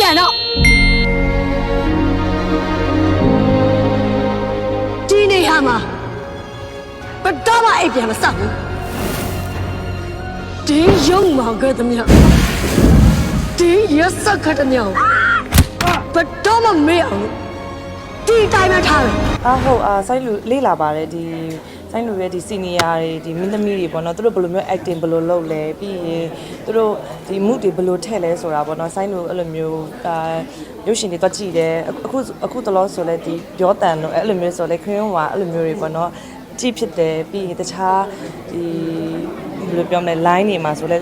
ပြန်တော့ဒီနေရာမှာဘယ်တော့မှအိပ်ပြန်မဆောက်ဘူးဒီရုံမောင်ကတည်းကဒီရစခတ်တည်းကဘယ်တော့မှမေ့အောင်လို့ဒီတိုင်းမှာထားတယ်အာဟုတ်အာဆိုင်းလူလေးလာပါတယ်ဒီ ဆိုင်းလူရဲ့ဒီစီနီယာတွေဒီမင်းသမီးတွေပေါ့နော်သူတို့ဘယ်လိုမျိုး acting ဘယ်လိုလုပ်လဲပြီးရင်သူတို့ဒီ mood တွေဘယ်လိုထည့်လဲဆိုတာပေါ့နော်ဆိုင်းလူအဲ့လိုမျိုးအာရုပ်ရှင်တွေတွက်ကြည့်တယ်အခုအခုတလောဆိုလဲဒီပြောတန်တို့အဲ့လိုမျိုးဆိုလဲခရင်ဝါအဲ့လိုမျိုးတွေပေါ့နော်ကြည့်ဖြစ်တယ်ပြီးရင်တခြားဒီဘယ်လိုပြောမလဲ line တွေမှာဆိုလဲ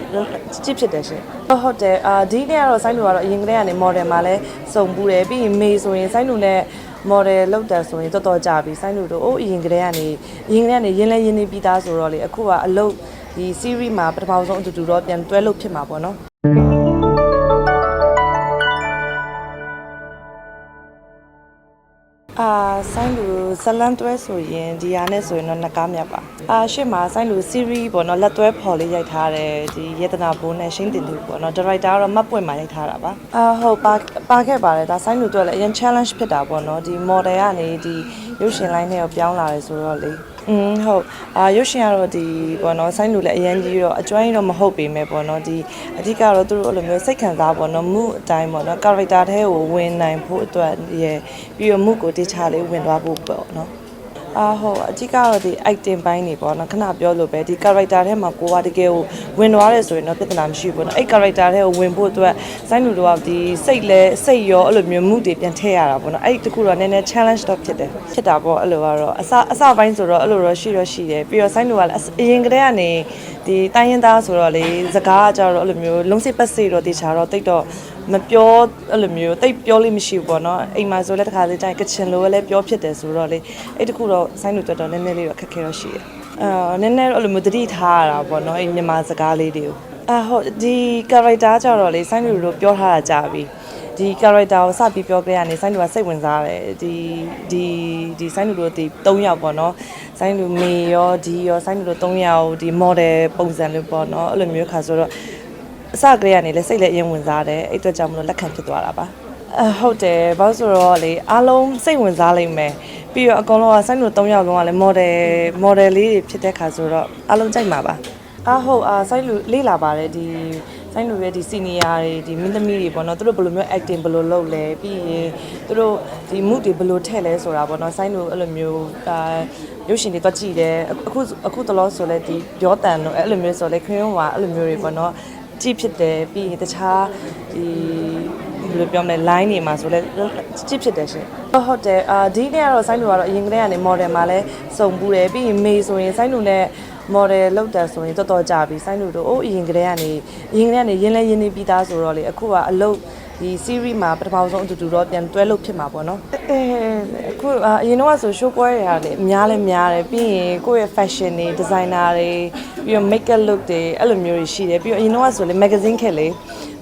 ကြည့်ဖြစ်တယ်ရှင်ဟုတ်ဟုတ်တယ်အာဒီနေ့ကတော့ဆိုင်းလူကတော့အရင်ကတည်းကနေ model မှာလဲစုံပူတယ်ပြီးရင်မေဆိုရင်ဆိုင်းလူနဲ့ model လောက်တယ်ဆိုရင်တော်တော်ကြာပြီဆိုင်းလူတို့အိုးအရင်ကတည်းကနေအရင်ကတည်းကနေရင်းလဲရင်းနေပြီးသားဆိုတော့လေအခုကအလုပ်ဒီ series မှာပထမဆုံးအတူတူတော့ပြန်တွဲလုပ်ဖြစ်မှာပေါ့နော် ဆိုင်လူဇလန်တွဲဆိုရင်ဒီဟာနဲ့ဆိုရင်တော့နှစ်ကားမြတ်ပါအာရှေ့မှာဆိုင်လူ series ပေါ့နော်လက်တွဲဖော်လေးရိုက်ထားတယ်ဒီယေတနာဘိုးနဲ့ရှင်းတင်သူပေါ့နော်ဒါရိုက်တာကတော့မတ်ပွင့်မှာရိုက်ထားတာပါအာဟုတ်ပါပါခဲ့ပါတယ်ဒါဆိုင်လူတွဲလည်းအရင် challenge ဖြစ်တာပေါ့နော်ဒီ model ကနေဒီရုပ်ရှင် line နဲ့ပြောင်းလာတယ်ဆိုတော့လေ อืมဟုတ်အာရုပ်ရှင်ကတော့ဒီပေါ့နော်ဆိုင်းလူလည်းအရင်ကြီးတော့အကျွမ်းကြီးတော့မဟုတ်ပေမဲ့ပေါ့နော်ဒီအဓိကတော့သူတို့အဲ့လိုမျိုးစိတ်ခံစားပေါ့နော်မှုအတိုင်းပေါ့နော် character ထဲကိုဝင်နိုင်ဖို့အတွက်ရယ်ပြီးတော့မှုကိုတခြားလေးဝင်သွားဖို့ပေါ့နော် အာဟုတ်အဓိကတော့ဒီ acting ဘိုင်းနေပေါ့နော်ခဏပြောလို့ပဲဒီ character ထဲမှာကိုကတကယ်ကိုဝင်သွားတယ်ဆိုရင်တော့ပြဿနာမရှိဘူးပေါ့နော်အဲ့ character ထဲကိုဝင်ဖို့အတွက်ဆိုင်းလူတို့ကဒီစိတ်လဲစိတ်ရောအဲ့လိုမျိုးမှုတွေပြန်ထည့်ရတာပေါ့နော်အဲ့တခုတော့နည်းနည်း challenge တော့ဖြစ်တယ်ဖြစ်တာပေါ့အဲ့လိုကတော့အစအစပိုင်းဆိုတော့အဲ့လိုတော့ရှိတော့ရှိတယ်ပြီးတော့ဆိုင်းလူကလည်းအရင်ကတည်းကနေဒီတိုင်းရင်သားဆိုတော့လေစကားကကြတော့အဲ့လိုမျိုးလုံးစိပတ်စိတော့တေချာတော့တိတ်တော့ မပြောအဲ့လိုမျိုးတိတ်ပြောလို့မရှိဘူးပေါ့နော်အိမ်မှာဆိုလည်းတစ်ခါတည်းတိုင်းကချင်လိုလည်းပြောဖြစ်တယ်ဆိုတော့လေအဲ့တခုတော့ဆိုင်းလူတော်တော်နည်းနည်းလေးတော့ခက်ခဲတော့ရှိတယ်အာနည်းနည်းတော့အဲ့လိုမျိုးတတိထားရတာပေါ့နော်အဲ့မြန်မာစကားလေးတွေကိုအာဟုတ်ဒီ character ကြတော့လေဆိုင်းလူတို့ပြောထားတာကြာပြီဒီ character ကိုစပြီးပြောကြရနေဆိုင်းလူကစိတ်ဝင်စားတယ်ဒီဒီဒီဆိုင်းလူတို့ဒီ3ယောက်ပေါ့နော်ဆိုင်းလူမေရောဒီရောဆိုင်းလူတို့3ယောက်ဒီ model ပုံစံလေးပေါ့နော်အဲ့လိုမျိုးခါဆိုတော့ အစကတည်းကနေလဲစိတ်လည်းအရင်ဝင်စားတယ်အဲ့အတွက်ကြောင့်မလို့လက်ခံဖြစ်သွားတာပါအဟုတ်တယ်ဘာလို့ဆိုတော့လေအားလုံးစိတ်ဝင်စားလိမ့်မယ်ပြီးတော့အကောင်လုံးကဆိုင်းလူ3ယောက်လုံးကလည်း model model လေးတွေဖြစ်တဲ့ခါဆိုတော့အားလုံးကြိုက်မှာပါအာဟုတ်အာဆိုင်းလူလေးလာပါတယ်ဒီဆိုင်းလူရဲ့ဒီစီနီယာတွေဒီမင်းသမီးတွေပေါ့နော်သူတို့ဘယ်လိုမျိုး acting ဘယ်လိုလုပ်လဲပြီးရင်သူတို့ဒီ mood တွေဘယ်လိုထည့်လဲဆိုတာပေါ့နော်ဆိုင်းလူအဲ့လိုမျိုးအာရုပ်ရှင်တွေတွက်ကြည့်တယ်အခုအခုတလောဆိုလဲဒီပြောတန်တို့အဲ့လိုမျိုးဆိုလဲခရင်ဝါအဲ့လိုမျိုးတွေပေါ့နော် ကြည့်ဖြစ်တယ်ပြီးရင်တခြားဒီဘယ်လိုပြောမလဲ line တွေမှာဆိုလဲကြည့်ဖြစ်တယ်ရှင်ဟုတ်ဟုတ်တယ်အာဒီနေ့ကတော့ဆိုင်းလူကတော့အရင်ကတည်းကနေ model မှာလဲစုံပူတယ်ပြီးရင်မေဆိုရင်ဆိုင်းလူနဲ့ model လောက်တယ်ဆိုရင်တော်တော်ကြာပြီဆိုင်းလူတို့အိုးအရင်ကတည်းကနေအရင်ကတည်းကနေရင်းလဲရင်းနေပြီးသားဆိုတော့လေအခုကအလုပ် ဒီ series မှာပထမဆုံးအတူတူတော့ပြန်တွဲလုပ်ဖြစ်မှာပေါ့နော်အဲအခုအရင်တော့ဆို show ပွဲတွေရတယ်အများလဲများတယ်ပြီးရင်ကိုယ့်ရဲ့ fashion တွေ designer တွေပြီးတော့ makeup look တွေအဲ့လိုမျိုးတွေရှိတယ်ပြီးတော့အရင်တော့ဆိုလေ magazine ခက်လေ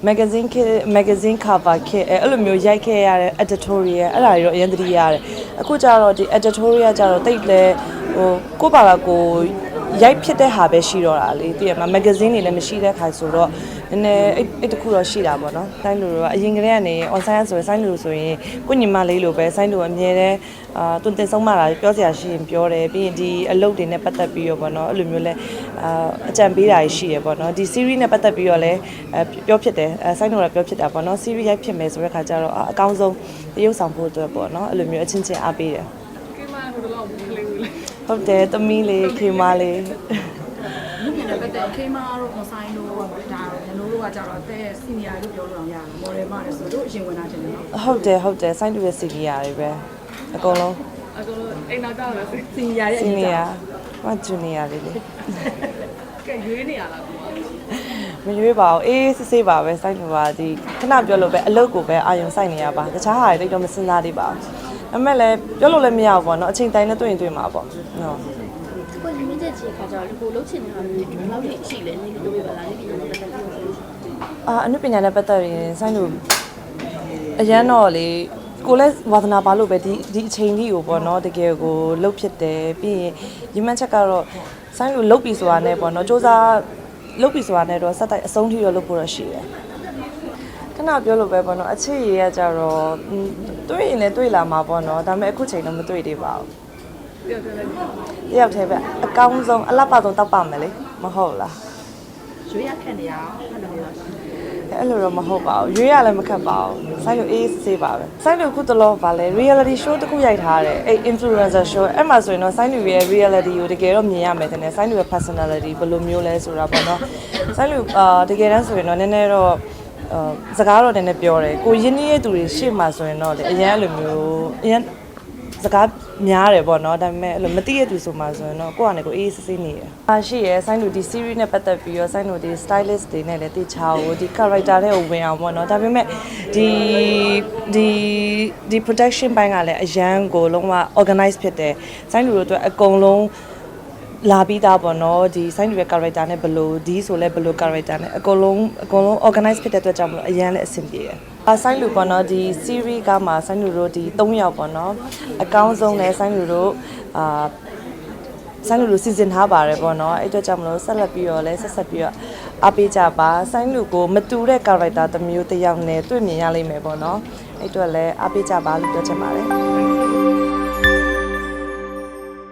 magazine ခက် magazine cover ခက်အဲ့လိုမျိုးရိုက်ခဲ့ရတဲ့ editorial အဲ့ဒါတွေတော့အရင်သတိရတယ်အခုကျတော့ဒီ editorial ကျတော့တိတ်လဲဟိုကိုယ့်ဘာသာကိုယ်ရိုက်ဖြစ်တဲ့ဟာပဲရှိတော့တာလေတည်ရမှာ magazine တွေလည်းမရှိတဲ့ခါဆိုတော့ နည်းနည်းအဲ့အဲ့တခုတော့ရှိတာပေါ့နော်ဆိုင်းလူတို့ကအရင်ကတည်းကနေ on site ဆိုရင်ဆိုင်းလူဆိုရင်ကိုညီမလေးလိုပဲဆိုင်းလူအမြဲတမ်းအာတွင်တင်ဆုံးမတာပြောစရာရှိရင်ပြောတယ်ပြီးရင်ဒီအလုပ်တွေနဲ့ပတ်သက်ပြီးတော့ပေါ့နော်အဲ့လိုမျိုးလဲအာအကြံပေးတာရှိရပေါ့နော်ဒီ series နဲ့ပတ်သက်ပြီးတော့လဲအဲပြောဖြစ်တယ်အဲဆိုင်းလူကပြောဖြစ်တာပေါ့နော် series ရိုက်ဖြစ်မယ်ဆိုတဲ့ခါကျတော့အကောင်းဆုံးတရုပ်ဆောင်ဖို့အတွက်ပေါ့နော်အဲ့လိုမျိုးအချင်းချင်းအားပေးတယ်ကိမဟိုတော့ဘူးကလေးလေးဟုတ်တယ်သမီးလေးခေမလေးလူမြင် တဲ့ပတ်သက်ခေမာတို့ကွန်ဆိုင်တို့ဒါရနိုးတို့ကကြတော့တဲ့စီနီယာလို့ပြောလို့အောင်ရတယ်မော်ဒယ်မတယ်ဆိုတို့အရင်ဝင်လာတယ်နော်ဟုတ်တယ်ဟုတ်တယ်စိုင်းတူရဲ့စီနီယာတွေပဲအကုန်လုံးအကုန်လုံးအိမ်နောက်တော့စီနီယာရဲ့အစီရင်နီကယာဟောဂျူနီယာလေးလေကဲရွေးနေရလားကွာမရွေးပါဘူးအေးစစ်စစ်ပါပဲစိုင်းတူပါဒီခဏပြောလို့ပဲအလုပ်ကိုပဲအာယုံစိုက်နေရပါတခြားဟာတွေတိတ်တော့မစင်စားသေးပါဘူးအမေလည်းပြောလို့လည်းမရဘူးပေါ့နော်အချိန်တိုင်းနဲ့တွေ့ရင်တွေ့မှာပေါ့နော် ကိုရင်းချက်ချေခါကျတော့ဒီကိုလှုပ်ချင်နေတာမျိုးဒီလောက်ထိရှိလဲနေလို့ပြပါလားဒီပြည်နယ်ပတ်သက်ပြီးတော့ အာအနုပညာနဲ့ပတ်သက်ရင်စိုင်းတူအရန်တော့လေကိုလည်းဝါသနာပါလို့ပဲဒီဒီအချိန်ကြီးကိုပေါ့နော်တကယ်ကိုလှုပ်ဖြစ်တယ်ပြီးရင်ရီမန်းချက်ကတော့ဆိုင်းလူလှုပ်ပြီဆိုတာနဲ့ပေါ့နော်စ조사လှုပ်ပြီဆိုတာနဲ့တော့စက်တိုက်အဆုံးထိတော့လှုပ်ဖို့တော့ရှိတယ် ခဏပြောလို့ပဲပေါ့နော်အချစ်ရည်ကကြတော့อืมတွေ့ရင်လည်းတွေ့လာမှာပေါ့နော်ဒါပေမဲ့အခုချိန်တော့မတွေ့သေးပါဘူး ပြောပြောလိုက်တယောက်တည်းပဲအကောင်းဆုံးအလှပဆုံးတောက်ပါမယ်လေမဟုတ်လားရွေးရခက်နေရအောင်ဟုတ်တယ်လားအဲ့လိုတော့မဟုတ်ပါဘူးရွေးရလည်းမခက်ပါဘူးစိုင်းလို့အေးအေးဆေးဆေးပါပဲစိုင်းလို့ခုတလောပါလဲ reality show တစ်ခုရိုက်ထားတယ်အဲ့ influencer show အဲ့မှာဆိုရင်တော့စိုင်းလူရဲ့ reality ကိုတကယ်တော့မြင်ရမယ်တဲ့စိုင်းလူရဲ့ personality ဘယ်လိုမျိုးလဲဆိုတာပေါ့နော်စိုင်းလူအာတကယ်တမ်းဆိုရင်တော့နည်းနည်းတော့အာစကားတော့နည်းနည်းပြောတယ်ကိုရင်းနှီးရဲ့သူတွေရှေ့မှာဆိုရင်တော့လေအရင်အဲ့လိုမျိုးအရင်စ ကားများတယ်ပေါ့နော်ဒါပေမဲ့အဲ့လိုမသိရသူဆိုမှဆိုရင်တော့ကိုယ့်အနေကိုအေးအေးဆေးဆေးနေတယ်။အားရှိရဲဆိုင်းလူဒီ series နဲ့ပတ်သက်ပြီးတော့ဆိုင်းလူဒီ stylist တွေနဲ့လည်းတေချာကိုဒီ character တွေကိုဝင်အောင်ပေါ့နော်ဒါပေမဲ့ဒီဒီဒီ production ဘိုင်းကလည်းအရန်ကိုလုံးဝ organize ဖြစ်တယ်။ဆိုင်းလူတို့အတွက်အကုန်လုံးလာပြီးသားပေါ့နော်ဒီဆိုင်းလူရဲ့ character နဲ့ဘယ်လိုဒီဆိုလဲဘယ်လို character နဲ့အကုန်လုံးအကုန်လုံး organize ဖြစ်တဲ့အတွက်ကြောင့်မလို့အရန်လည်းအဆင်ပြေတယ်။အ ဆိုင်လူပေါ့နော်ဒီ series ကမှဆိုင်းလူတို့ဒီ3ယောက်ပေါ့နော်အကောင်းဆုံးလဲဆိုင်းလူတို့အာဆိုင်းလူလူစီစဉ်ထားပါတယ်ပေါ့နော်အဲ့အတွက်ကြောင့်မလို့ဆက်လက်ပြီးတော့လဲဆက်ဆက်ပြီးတော့အားပေးကြပါဆိုင်းလူကိုမတူတဲ့ character တစ်မျိုးတစ်ယောက်နဲ့တွေ့မြင်ရလိမ့်မယ်ပေါ့နော်အဲ့အတွက်လဲအားပေးကြပါလို့ပြောချင်ပါတယ်